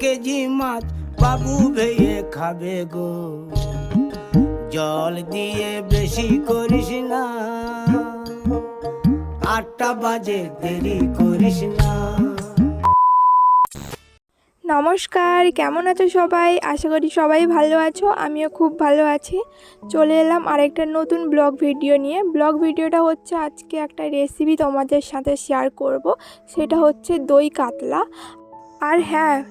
KG মাছ বাবু ভেয়ে খাবে গো। জল দিয়ে বেশি করিস না। আটটা বাজে, দেরি করিস না। নমস্কার, কেমন আছো সবাই? আশা করি সবাই ভালো আছো, আমিও খুব ভালো আছি। চলে এলাম আরেকটা নতুন ব্লগ ভিডিও নিয়ে। ব্লগ ভিডিওটা হচ্ছে আজকে একটা রেসিপি তোমাদের সাথে শেয়ার করব। সেটা হচ্ছে দই কাতলা। আর হ্যাঁ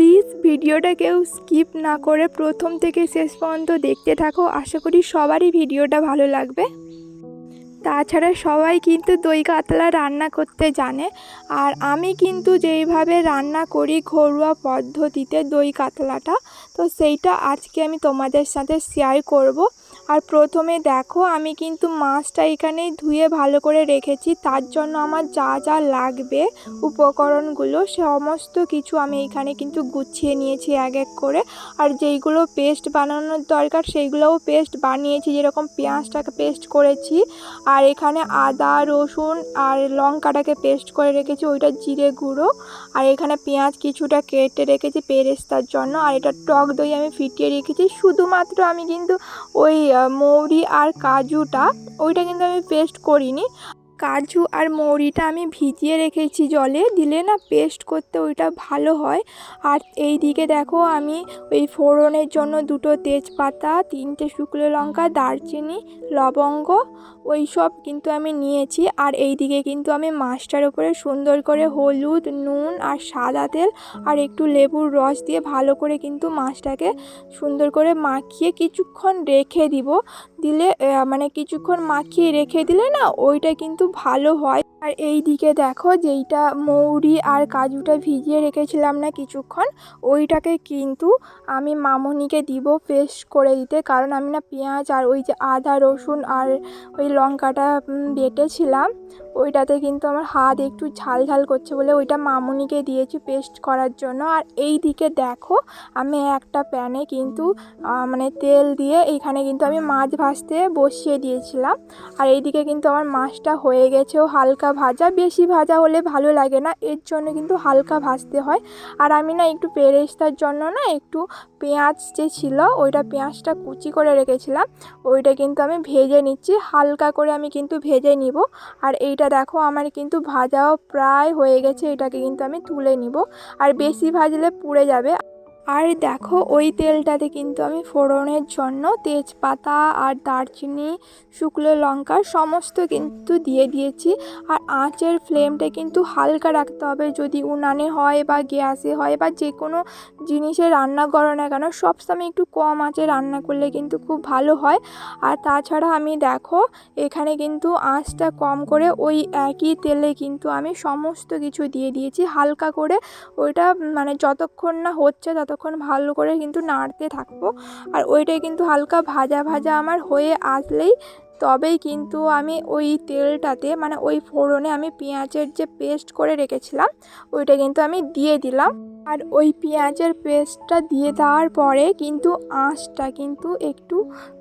প্লিজ ভিডিওটা কেউ স্কিপ না করে প্রথম থেকে শেষ পর্যন্ত দেখতে থাকো। আশা করি সবারই ভিডিওটা ভালো লাগবে। তাছাড়া সবাই কিন্তু দই কাতলা রান্না করতে জানে। আর আমি কিন্তু যেইভাবে রান্না করি ঘরোয়া পদ্ধতিতে দই কাতলাটা, তো সেইটা আজকে আমি তোমাদের সাথে শেয়ার করব। আর প্রথমে দেখো আমি কিন্তু মাছটা এখানে ধুয়ে ভালো করে রেখেছি, তার জন্য আমার যা যা লাগবে উপকরণগুলো সমস্ত কিছু আমি এখানে কিন্তু গুছিয়ে নিয়েছি এক এক করে। আর যেইগুলো পেস্ট বানানোর দরকার সেইগুলোও পেস্ট বানিয়েছি, যেরকম পেঁয়াজটাকে পেস্ট করেছি, আর এখানে আদা, রসুন আর লঙ্কাটাকে পেস্ট করে রেখেছি, ওইটা জিরে গুঁড়ো। আর এখানে পেঁয়াজ কিছুটা কেটে রেখেছি পেরেস্তার জন্য, আর এটা টক দই আমি ফিটিয়ে রেখেছি, শুধুমাত্র আমি কিন্তু ওই মৌরি আর কাজুটা, ওইটা কিন্তু আমি পেস্ট করিনি। কাজু আর মৌরিটা আমি ভিজিয়ে রেখেছি জলে, দিলে না পেস্ট করতে ওইটা ভালো হয়। আর এই দিকে দেখো আমি ওই ফোড়নের জন্য দুটো তেজপাতা, তিনটে শুকনো লঙ্কা, দারচিনি, লবঙ্গ ওই সব কিন্তু আমি নিয়েছি। আর এই দিকে কিন্তু আমি মাছটার উপরে সুন্দর করে হলুদ, নুন আর সাদা তেল আর একটু লেবুর রস দিয়ে ভালো করে কিন্তু মাছটাকে সুন্দর করে মাখিয়ে কিছুক্ষণ রেখে দিব। দিলে মানে কিছুক্ষণ মাখিয়ে রেখে দিলে না ওইটা কিন্তু ভালো হয়। আর এই দিকে দেখো যেইটা মৌরি আর কাজুটা ভিজিয়ে রেখেছিলাম না কিছুক্ষণ, ওইটাকে কিন্তু আমি মামনিকে দিব পেস্ট করে দিতে। কারণ আমি না পেঁয়াজ আর ওই যে আদা, রসুন আর ওই লঙ্কাটা বেটেছিলাম। ওইটাতে কিন্তু আমার হাত একটু ঝাল ঝাল করছে বলে ওইটা মামুনিকে দিয়েছি পেস্ট করার জন্য। আর এই দিকে দেখো আমি একটা প্যানে কিন্তু মানে তেল দিয়ে এইখানে কিন্তু আমি মাছ ভাজতে বসিয়ে দিয়েছিলাম। আর এইদিকে কিন্তু আমার মাছটা হয়ে গেছেও হালকা ভাজা। বেশি ভাজা হলে ভালো লাগে না এর জন্য কিন্তু হালকা ভাজতে হয়। আর আমি না একটু পেরেস্তার জন্য না একটু পেঁয়াজ যে ছিল, ওইটা পেঁয়াজটা কুচি করে রেখেছিলাম। ওইটা কিন্তু আমি ভেজে নিচ্ছি, হালকা করে আমি কিন্তু ভেজে নিব। আর এইটা দেখো, আমার কিন্তু ভাজাও প্রায় হয়ে গেছে, এটাকে কিন্তু আমি তুলে নিব। আর বেশি ভাজলে পুড়ে যাবে। আর দেখো, ওই তেলটাতে কিন্তু আমি ফোড়নের জন্য তেজপাতা আর দারচিনি, শুকনো লঙ্কা সমস্ত কিন্তু দিয়ে দিয়েছি। আর আঁচের ফ্লেমটা কিন্তু হালকা রাখতে হবে। যদি উনানে হয় বা গ্যাসে হয় বা যে কোনো জিনিসে রান্না করো না কেন সবসময় একটু কম আঁচে রান্না করলে কিন্তু খুব ভালো হয়। আর তাছাড়া আমি দেখো, এখানে কিন্তু আঁচটা কম করে ওই একই তেলে কিন্তু আমি সমস্ত কিছু দিয়ে দিয়েছি হালকা করে। ওইটা মানে যতক্ষণ না হচ্ছে ততক্ষণ ভালো করে কিন্তু নাড়তে থাকব। আর ওইটাই কিন্তু হালকা ভাজা ভাজা আমার হয়ে আসলেই তবেই কিন্তু আমি ওই তেলটাতে মানে ওই ফোড়নে আমি পেঁয়াজের যে পেস্ট করে রেখেছিলাম, ওইটা কিন্তু আমি দিয়ে দিলাম। আর ওই পেঁয়াজের পেস্টটা দিয়ে দেওয়ার পরে কিন্তু আঁচটা কিন্তু একটু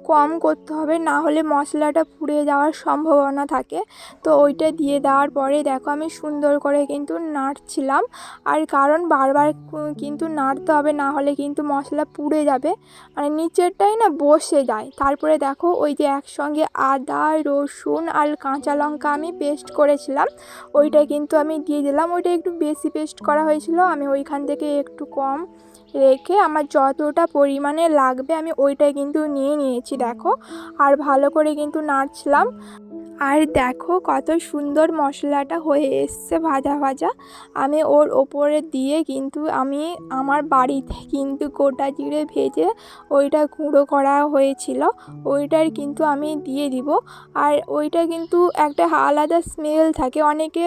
কম করতে হবে, না হলে মশলাটা পুড়ে যাওয়ার সম্ভাবনা থাকে। তো ওইটা দিয়ে দেওয়ার পরে দেখো আমি সুন্দর করে কিন্তু নাড়ছিলাম। আর কারণ বারবার কিন্তু নাড়তে হবে, না হলে কিন্তু মশলা পুড়ে যাবে। মানে নিচেরটাই না বসে যায়। তারপরে দেখো ওই যে একসঙ্গে আদা, রসুন আর কাঁচা লঙ্কা আমি পেস্ট করেছিলাম। ওইটা কিন্তু আমি দিয়ে দিলাম। ওইটা একটু বেশি পেস্ট করা হয়েছিল, আমি ওইখান থেকে একটু কম রেখে আমার যতটা পরিমাণে লাগবে আমি ওইটাই কিন্তু নিয়ে নিয়েছি, দেখো। আর ভালো করে কিন্তু নাড়ছিলাম। আর দেখো কত সুন্দর মশলাটা হয়ে এসছে ভাজা ভাজা। আমি ওর ওপরে দিয়ে কিন্তু আমি আমার বাড়িতে কিন্তু গোটা জিরে ভেজে ওইটা গুঁড়ো করা হয়েছিল, ওইটার কিন্তু আমি দিয়ে দিব। আর ওইটা কিন্তু একটা আলাদা স্মেল থাকে, অনেকে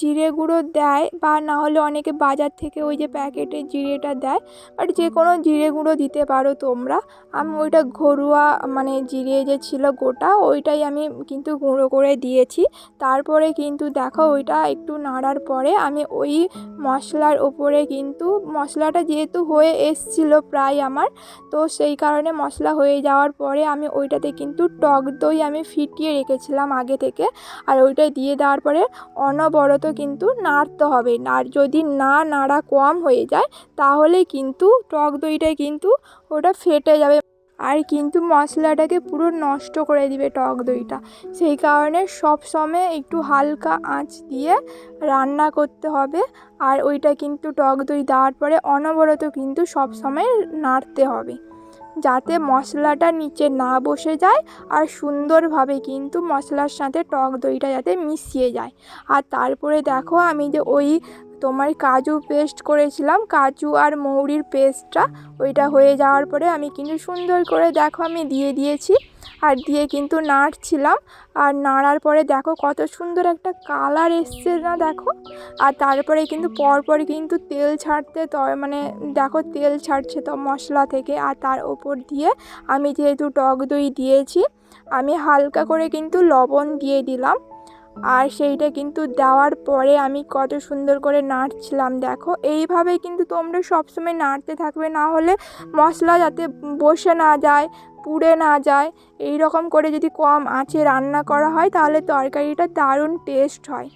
জিরে গুঁড়ো দেয় বা না হলে অনেকে বাজার থেকে ওই যে প্যাকেটের জিরেটা দেয়, বাট যে কোনো জিরে গুঁড়ো দিতে পারো তোমরা। আমি ওইটা ঘরোয়া মানে জিরে যে ছিল গোটা, ওইটাই আমি কিন্তু গুঁড়ো করে দিয়েছি। তারপরে কিন্তু দেখো ওইটা একটু নাড়ার পরে আমি ওই মশলার ওপরে কিন্তু মশলাটা যেহেতু হয়ে এসছিল প্রায় আমার তো সেই কারণে মশলা হয়ে যাওয়ার পরে আমি ওইটাতে কিন্তু টক দই আমি ফিটিয়ে রেখেছিলাম আগে থেকে। আর ওইটা দিয়ে দেওয়ার পরে অনবরত কিন্তু নাড়তে হবে। আর যদি না নাড়া কম হয়ে যায় তাহলে কিন্তু টক দইটা কিন্তু ওটা ফেটে যাবে। আর কিন্তু মশলাটাকে পুরো নষ্ট করে দিবে টক দইটা। সেই কারণে সব সময় একটু হালকা আঁচ দিয়ে রান্না করতে হবে। আর ওইটা কিন্তু টক দই দেওয়ার পরে অনবরত কিন্তু সব সময় নাড়তে হবে। যাতে মশলাটা নিচে না বসে যায় আর সুন্দরভাবে কিন্তু মশলার সাথে টক দইটা যাতে মিশিয়ে যায়। আর তারপরে দেখো আমি যে ওই তোমার কাজু পেস্ট করেছিলাম, কাজু আর মৌরির পেস্টটা ওইটা হয়ে যাওয়ার পরে আমি কিন্তু সুন্দর করে দেখো আমি দিয়ে দিয়েছি। আর দিয়ে কিন্তু নাড়ছিলাম, আর নাড়ার পরে দেখো কত সুন্দর একটা কালার এসছে না দেখো? আর তারপরে কিন্তু পরপর কিন্তু তেল ছাড়তে তো মানে দেখো তেল ছাড়ছে তো মশলা থেকে, আর তার ওপর দিয়ে আমি যেহেতু টক দই দিয়েছি, আমি হালকা করে কিন্তু লবণ দিয়ে দিলাম। আর সেইটা কিন্তু দেওয়ার পরে আমি কত সুন্দর করে নাড়ছিলাম, দেখো। এইভাবে কিন্তু তোমরা সবসময় নাড়তে থাকবে, না হলে মশলা যাতে বসে না যায়, পুড়ে না যায় এই রকম করে যদি কম আঁচে রান্না করা হয়, তাহলে তরকারিটা দারুণ টেস্ট হয়।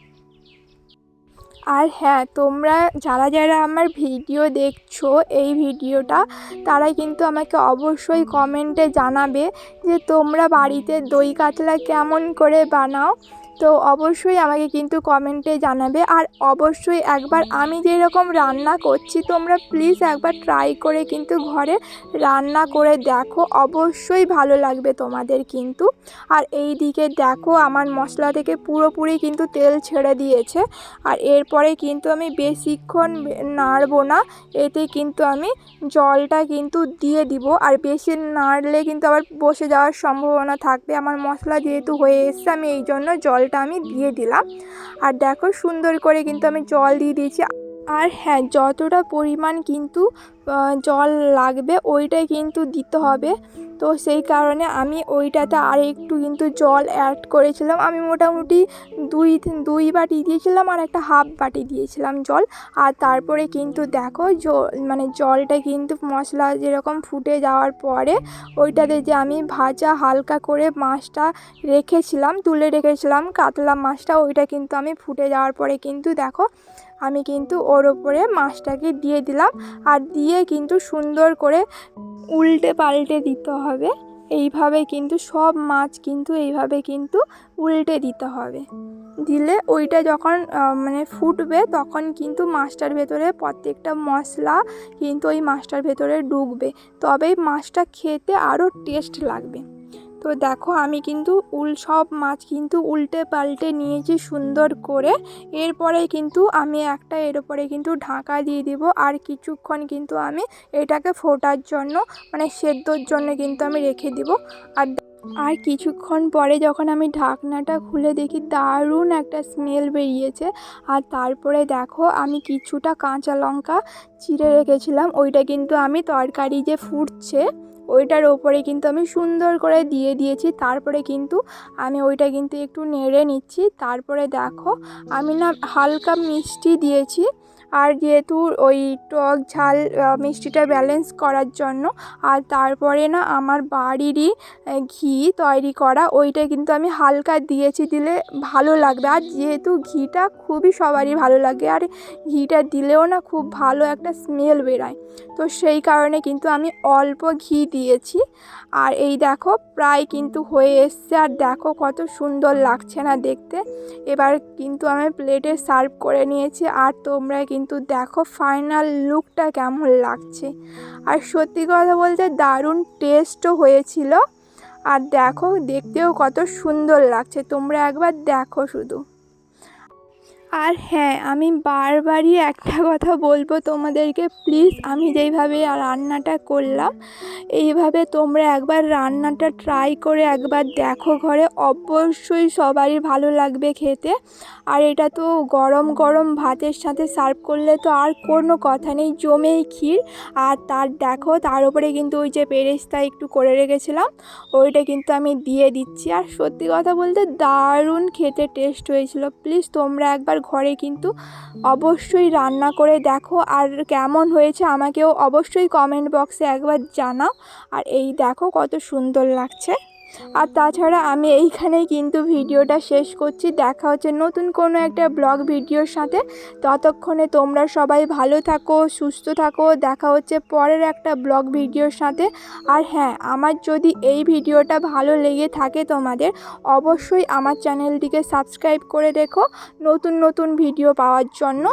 আর হ্যাঁ তোমরা যারা যারা আমার ভিডিও দেখছ, এই ভিডিওটা, তারা কিন্তু আমাকে অবশ্যই কমেন্টে জানাবে যে তোমরা বাড়িতে দই কাতলা কেমন করে বানাও। তো অবশ্যই আমাকে কিন্তু কমেন্টে জানাবে। আর অবশ্যই একবার আমি যেরকম রান্না করছি, তোমরা প্লিজ একবার ট্রাই করে কিন্তু ঘরে রান্না করে দেখো। অবশ্যই ভালো লাগবে তোমাদের কিন্তু। আর এই দিকে দেখো আমার মশলা থেকে পুরোপুরি কিন্তু তেল ছেড়ে দিয়েছে। আর এরপরে কিন্তু আমি বেশিক্ষণ নাড়বো না। এতে কিন্তু আমি জলটা কিন্তু দিয়ে দিব। আর বেশি নাড়লে কিন্তু আবার বসে যাওয়ার সম্ভাবনা থাকবে। আমার মশলা যেহেতু হয়ে এসছে, আমি এই জন্য জলটা আমি দিয়ে দিলাম। আর দেখো সুন্দর করে কিন্তু আমি জল দিয়ে দিয়েছি। আর হ্যাঁ যতটা পরিমাণ কিন্তু জল লাগবে, ওইটাই কিন্তু দিতে হবে। তো সেই কারণে আমি ওইটাতে আর একটু কিন্তু জল অ্যাড করেছিলাম। আমি মোটামুটি দুই দুই বাটি দিয়েছিলাম আর একটা হাফ বাটি দিয়েছিলাম জল। আর তারপরে কিন্তু দেখো মানে জলটা কিন্তু মশলা যেরকম ফুটে যাওয়ার পরে ওইটাতে যে আমি ভাজা হালকা করে মাছটা রেখেছিলাম, তুলে রেখেছিলাম কাতলা মাছটা, ওইটা কিন্তু আমি ফুটে যাওয়ার পরে কিন্তু দেখো আমি কিন্তু ওর ওপরে মাছটাকে দিয়ে দিলাম। আর দিয়ে কিন্তু সুন্দর করে উল্টে পাল্টে দিতে হবে। এইভাবে কিন্তু সব মাছ কিন্তু এইভাবে কিন্তু উল্টে দিতে হবে। দিলে ওইটা যখন মানে ফুটবে তখন কিন্তু মাছটার ভেতরে প্রত্যেকটা মশলা কিন্তু ওই মাছটার ভেতরে ডুববে। তবেই মাছটা খেতে আরও টেস্ট লাগবে। তো দেখো আমি কিন্তু উল, সব মাছ কিন্তু উল্টে পাল্টে নিয়েছি সুন্দর করে। এরপরে কিন্তু আমি একটা এর উপরে কিন্তু ঢাকা দিয়ে দিব আর কিছুক্ষণ কিন্তু আমি এটাকে ফোটার জন্য মানে সেদ্ধর জন্য কিন্তু আমি রেখে দিব। আর আর কিছুক্ষণ পরে যখন আমি ঢাকনাটা খুলে দেখি, দারুণ একটা স্মেল বেরিয়েছে। আর তারপরে দেখো, আমি কিছুটা কাঁচা লঙ্কা চিড়ে রেখেছিলাম, ওইটা কিন্তু আমি তরকারি যে ফুটছে, ওইটার ওপরে কিন্তু আমি সুন্দর করে দিয়ে দিয়েছি। তারপরে কিন্তু আমি ওইটা কিন্তু একটু নেড়ে নিচ্ছি। তারপরে দেখো, আমি না হালকা মিষ্টি দিয়েছি। আর যেহেতু ওই টক ঝাল মিষ্টিটা ব্যালেন্স করার জন্য, আর তারপরে না আমার বাড়িরই ঘি তৈরি করা, ওইটা কিন্তু আমি হালকা দিয়েছি দিলে ভালো লাগবে। আর যেহেতু ঘিটা খুবই সবারই ভালো লাগে, আর ঘিটা দিলেও না খুব ভালো একটা স্মেল বেরোয়। তো সেই কারণে কিন্তু আমি অল্প ঘি দিয়েছি। আর এই দেখো, প্রায় কিন্তু হয়ে এসছে, আর দেখো কত সুন্দর লাগছে না দেখতে। এবার কিন্তু আমি প্লেটে সার্ভ করে নিয়েছি, আর তোমরা কিন্তু দেখো ফাইনাল লুকটা কেমন লাগছে। আর সত্যি কথা বলতে দারুণ টেস্টও হয়েছিল। আর দেখো দেখতেও কত সুন্দর লাগছে। তোমরা একবার দেখো শুধু। আর হ্যাঁ আমি বারবারই একটা কথা বলব তোমাদেরকে। প্লিজ, আমি যেইভাবে রান্নাটা করলাম, এইভাবে তোমরা একবার রান্নাটা ট্রাই করে একবার দেখো ঘরে। অবশ্যই সবারই ভালো লাগবে খেতে। আর এটা তো গরম গরম ভাতের সাথে সার্ভ করলে তো আর কোনো কথা নেই, জমেই ক্ষীর। আর তার দেখো, তার উপরে কিন্তু ওই যে পেরেস্তা একটু করে রেখেছিলাম, ওইটা কিন্তু আমি দিয়ে দিচ্ছি। আর সত্যি কথা বলতে দারুণ খেতে টেস্ট হয়েছিল। প্লিজ, তোমরা একবার ঘরে, কিন্তু অবশ্যই রান্না করে দেখো। আর কেমন হয়েছে আমাকেও অবশ্যই কমেন্ট বক্সে একবার জানাও। আর এই দেখো কত সুন্দর লাগছে। আর তাছাড়া আমি এইখানেই কিন্তু ভিডিওটা শেষ করছি। দেখা হচ্ছে নতুন কোনো একটা ব্লগ ভিডিওর সাথে। ততক্ষণে তোমরা সবাই ভালো থাকো, সুস্থ থাকো। দেখা হচ্ছে পরের একটা ব্লগ ভিডিওর সাথে। আর হ্যাঁ আমার যদি এই ভিডিওটা ভালো লেগে থাকে তোমাদের, অবশ্যই আমার চ্যানেলটিকে সাবস্ক্রাইব করে রেখো নতুন নতুন ভিডিও পাওয়ার জন্য।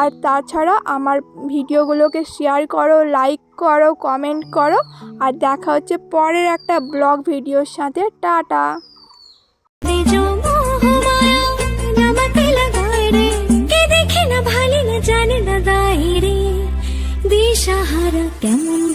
আর তাছাড়া আমার ভিডিওগুলোকে শেয়ার করো, লাইক করো কমেন্ট করো। আর দেখা হচ্ছে পরের একটা ব্লগ ভিডিওর সাথে। টাটা। জানে না কেমন